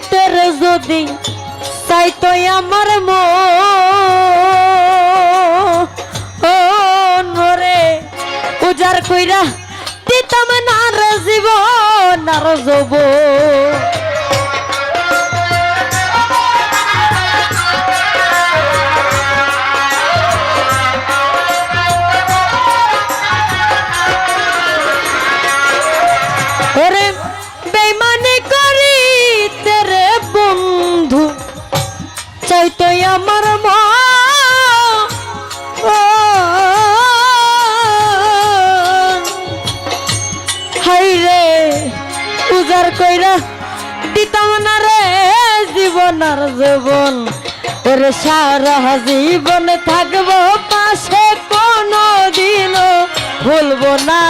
করিতে যদি চাইতো আমার মরে উজার কইরা দিতাম না রে জীবন আর যব ওরে বেমানি করি আমার মা হাই রে উজার কইরা দিতাম রে জীবন আর জীবন ওরে সারা জীবন থাকব পাশে কোনো দিনও ভুলবো না।